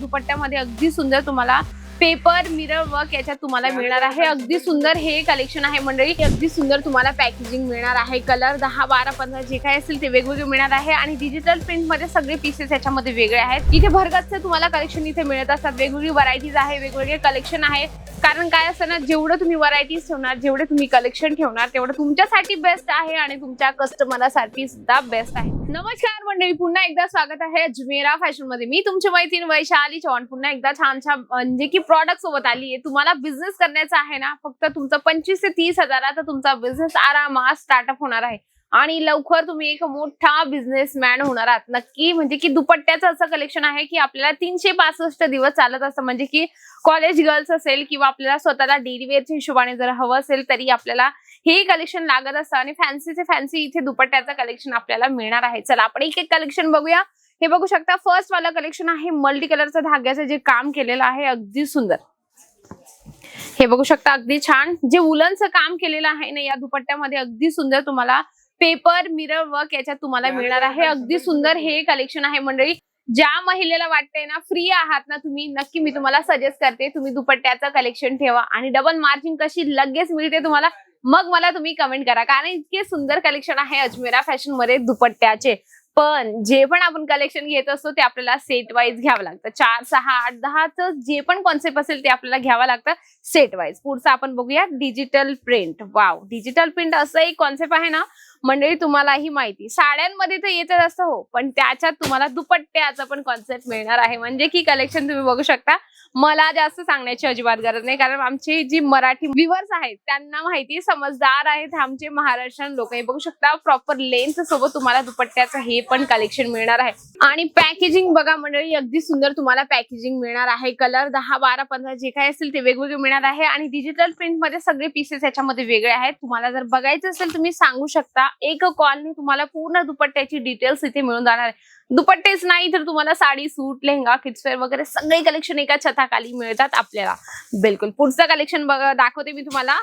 दुपट्ट्यामध्ये अगदी सुंदर तुम्हाला पेपर मिरर वर्क याच्यात तुम्हाला मिळणार आहे. अगदी सुंदर हे कलेक्शन आहे मंडळी. अगदी सुंदर तुम्हाला पॅकेजिंग मिळणार आहे. कलर दहा बारा पंधरा जे काही असेल ते वेगवेगळे मिळणार आहे. आणि डिजिटल प्रिंटमध्ये सगळे पीसेस याच्यामध्ये वेगळे आहेत. इथे भरगतचे तुम्हाला कलेक्शन इथे मिळत असतात. वेगवेगळी व्हरायटीज आहे वेगवेगळे कलेक्शन आहे. कारण काय असतं ना जेवढं तुम्ही व्हरायटीज ठेवणार जेवढे तुम्ही कलेक्शन ठेवणार तेवढं तुमच्यासाठी बेस्ट आहे आणि तुमच्या कस्टमरसाठी सुद्धा बेस्ट आहे. नमस्कार मंडळी पुन्हा एकदा स्वागत आहे अजमेरा फॅशनमध्ये मी तुमच्या मैत्रीण वैशाली चव्हाण. पुन्हा एकदा छान छान म्हणजे की प्रॉडक्ट सोबत आली आहे. तुम्हाला बिझनेस करण्याचा आहे ना फक्त तुमचा पंचवीस ते तीस हजाराचा तुमचा बिझनेस आरामात स्टार्टअप होणार आहे. आणि लवकर तुम्ही एक मोठा बिझनेसमॅन होणार आहात. नक्की म्हणजे की दुपट्ट्याचं असं कलेक्शन आहे की आपल्याला तीनशे पासष्ट दिवस चालत असतं. म्हणजे की कॉलेज गर्ल्स असेल किंवा आपल्याला स्वतःला डेली वेअरच्या हिशोबाने जर हवं असेल तरी आपल्याला हे कलेक्शन लागत असतं आणि फॅन्सीचे फॅन्सी इथे दुपट्ट्याचं कलेक्शन आपल्याला मिळणार आहे. चला आपण एक एक कलेक्शन बघूया. हे बघू शकता फर्स्ट वाला कलेक्शन आहे मल्टी कलरचं धाग्याचं जे काम केलेलं आहे अगदी सुंदर. हे बघू शकता अगदी छान. जे उलनचं काम केलेलं आहे ना या दुपट्ट्यामध्ये अगदी सुंदर तुम्हाला पेपर मिरर वर्क याच्यात तुम्हाला मिळणार आहे. अगदी सुंदर हे कलेक्शन आहे मंडळी. ज्या महिलेला वाटतंय ना फ्री आहात ना तुम्ही नक्की मी तुम्हाला सजेस्ट करते तुम्ही दुपट्ट्याचं कलेक्शन ठेवा. आणि डबल मार्जिंग कशी लगेच मिळते तुम्हाला मग मला तुम्ही कमेंट करा. कारण इतके सुंदर कलेक्शन आहे अजमेरा फॅशनमध्ये दुपट्ट्याचे. पण जे पण आपण कलेक्शन घेत असतो ते आपल्याला सेट वाईज घ्यावं लागतं. चार सहा आठ दहाचं जे पण कॉन्सेप्ट असेल ते आपल्याला घ्यावं लागतं सेट वाईज पुढचं आपण बघूया digital print wow digital print असं एक कॉन्सेप्ट आहे ना मंडळी तुम्हालाही माहिती. साड्यांमध्ये तर येतच असतं हो पण त्याच्यात तुम्हाला दुपट्ट्याचा पण कॉन्सेप्ट मिळणार आहे. म्हणजे की कलेक्शन तुम्ही बघू शकता. मला जास्त सांगण्याची अजिबात गरज नाही कारण आमची जी मराठी व्ह्युअर्स आहेत त्यांना माहिती समजदार आहेत आमचे महाराष्ट्रीयन लोक. हे बघू शकता प्रॉपर लेन्थ सोबत तुम्हाला दुपट्ट्याचं हे पण कलेक्शन मिळणार आहे. आणि पॅकेजिंग बघा मंडळी अगदी सुंदर तुम्हाला पॅकेजिंग मिळणार आहे. कलर दहा बारा पंधरा जे काही असेल ते वेगवेगळे मिळणार आहे. आणि डिजिटल प्रिंटमध्ये सगळे पीसेस याच्यामध्ये वेगळे आहेत. तुम्हाला जर बघायचं असेल तुम्ही सांगू शकता. एक कॉलनी तुम्हाला पूर्ण दुपट्ट्याची डिटेल्स इथे मिळून जाणार आहे. दुपट्टेच नाही तर तुम्हाला साडी सूट लेहंगा किड्सवेअर वगैरे सगळे कलेक्शन एका छताखाली मिळतात आपल्याला. बिलकुल. पुढचं कलेक्शन बघा दाखवते मी तुम्हाला.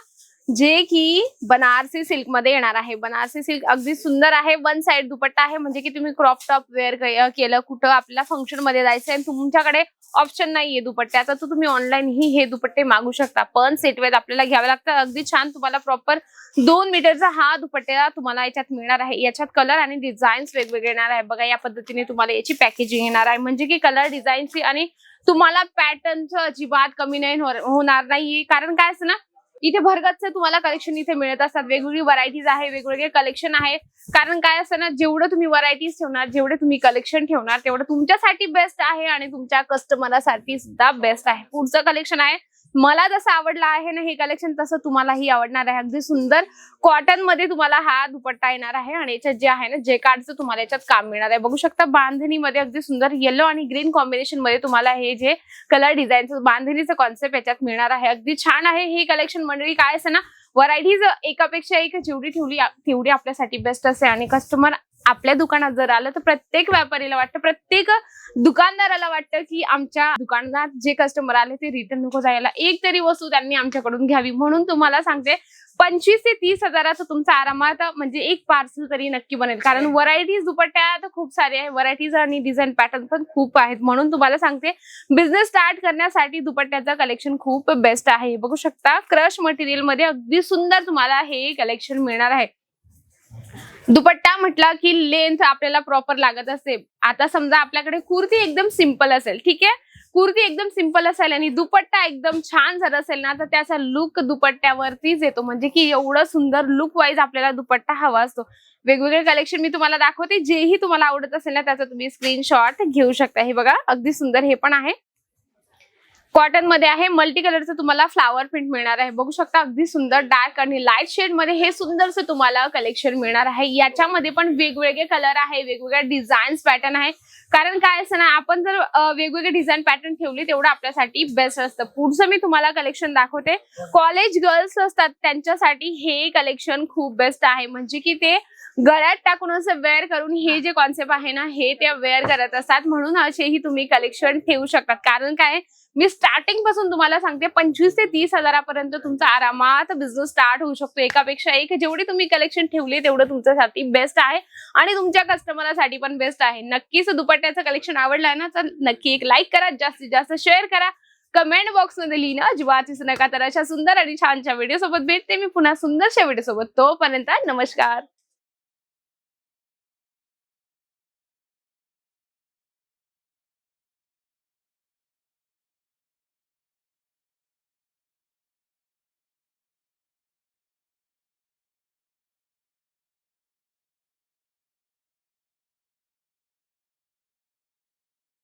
जे की बनारसी सिल्कमध्ये येणार आहे. बनारसी सिल्क अगदी सुंदर आहे. वन साइड दुपट्टा आहे. म्हणजे की तुम्ही क्रॉप टॉप वेअर केलं कुठं आपल्याला फंक्शनमध्ये जायचं आणि तुमच्याकडे ऑप्शन नाहीये दुपट्ट्याचा तर तुम्ही ऑनलाईन ही हे दुपट्टे मागू शकता. पण सेटवेत आपल्याला घ्यावे लागतं अगदी छान तुम्हाला प्रॉपर दोन मीटरचा हा दुपट्टा तुम्हाला याच्यात मिळणार आहे. याच्यात कलर आणि डिझाईन्स वेगवेगळे येणार आहे. बघा या पद्धतीने तुम्हाला याची पॅकेजिंग येणार आहे. म्हणजे की कलर डिझाईनची आणि तुम्हाला पॅटर्नचं अजिबात कमी नाही होणार- नाहीये. कारण काय असं ना इथे भरगतचं तुम्हाला कलेक्शन इथे मिळत असतात. वेगवेगळी व्हरायटीज आहे वेगवेगळे कलेक्शन आहे कारण काय असतं ना जेवढं तुम्ही व्हरायटीज ठेवणार जेवढे तुम्ही कलेक्शन ठेवणार तेवढं तुमच्यासाठी बेस्ट आहे आणि तुमच्या कस्टमरसाठी सुद्धा बेस्ट आहे. पुढचं कलेक्शन आहे मला जसं आवडलं आहे ना हे कलेक्शन तसं तुम्हालाही आवडणार आहे. अगदी सुंदर कॉटनमध्ये तुम्हाला हा दुपट्टा येणार आहे आणि याच्यात जे आहे ना जे कार्डचं तुम्हाला याच्यात काम मिळणार आहे. बघू शकता बांधणीमध्ये अगदी सुंदर येलो आणि ग्रीन कॉम्बिनेशनमध्ये तुम्हाला हे जे कलर डिझाईनचं बांधणीचं कॉन्सेप्ट याच्यात मिळणार आहे. अगदी छान आहे हे कलेक्शन मंडळी. काय असं ना व्हरायटीज एकापेक्षा एक जेवढी ठेवली तेवढी आपल्यासाठी बेस्ट असते आणि कस्टमर आपल्या दुकानात जर आलं तर प्रत्येक व्यापारीला वाटतं प्रत्येक दुकानदाराला वाटतं की आमच्या दुकानात जे कस्टमर आले ते रिटर्न नको जायला. एक तरी वस्तू त्यांनी आमच्याकडून घ्यावी म्हणून तुम्हाला सांगते पंचवीस ते तीस हजाराचं तुमचा आरामात म्हणजे एक पार्सल तरी नक्की बनेल. कारण व्हरायटीज दुपट्ट्यात खूप सारे आहे व्हरायटीज आणि डिझाईन पॅटर्न पण खूप आहेत. म्हणून तुम्हाला सांगते बिझनेस स्टार्ट करण्यासाठी दुपट्ट्याचं कलेक्शन खूप बेस्ट आहे. बघू शकता क्रश मटेरियलमध्ये अगदी सुंदर तुम्हाला हे कलेक्शन मिळणार आहे. दुपट्टा म्हटला की लेंथ आपल्याला प्रॉपर लागत असते आता समजा आपल्याकडे कुर्ती एकदम सिंपल असेल ठीक आहे? कुर्ती एकदम सिंपल असेल आणि दुपट्टा एकदम छान जर असेल ना तर त्याचा लुक दुपट्ट्यावरतीच येतो. म्हणजे की एवढं सुंदर लुक वाईज आपल्याला दुपट्टा हवा असतो. वेगवेगळे कलेक्शन मी तुम्हाला दाखवते. जेही तुम्हाला आवडत असेल ना त्याचा तुम्ही स्क्रीनशॉट घेऊ शकता. हे बघा अगदी सुंदर हे पण आहे. कॉटनमध्ये आहे. मल्टी कलरचं तुम्हाला फ्लावर प्रिंट मिळणार आहे. बघू शकता अगदी सुंदर डार्क आणि लाइट शेडमध्ये हे सुंदरसं तुम्हाला कलेक्शन मिळणार आहे. याच्यामध्ये पण वेगवेगळे कलर आहे वेगवेगळ्या डिझाईन्स पॅटर्न आहे. कारण काय असं ना आपण जर वेगवेगळे डिझाईन पॅटर्न ठेवले तेवढं आपल्यासाठी बेस्ट असतं. पुढचं मी तुम्हाला कलेक्शन दाखवते. कॉलेज गर्ल्स असतात त्यांच्यासाठी हे कलेक्शन खूप बेस्ट आहे. म्हणजे की ते गळ्यात टाकून असं वेअर करून हे जे कॉन्सेप्ट आहे ना हे त्या वेअर करत असतात. म्हणून असेही तुम्ही कलेक्शन ठेवू शकतात. कारण काय मी स्टार्टिंगपासून तुम्हाला सांगते पंचवीस ते तीस हजारापर्यंत तुमचा आरामात बिझनेस स्टार्ट होऊ शकतो. एकापेक्षा एक जेवढी तुम्ही कलेक्शन ठेवले तेवढं तुमच्यासाठी बेस्ट आहे. आणि तुमच्या कस्टमरसाठी पण बेस्ट आहे. नक्कीच दुपट्ट्याचं कलेक्शन आवडलं आहे ना तर नक्की एक लाईक करा. जास्तीत जास्त शेअर करा. कमेंट बॉक्समध्ये लिहिणं अजिबात विसरू नका तर अशा सुंदर आणि छानच्या व्हिडिओ सोबत भेटते मी पुन्हा सुंदरशा व्हिडिओ सोबत. तोपर्यंत नमस्कार.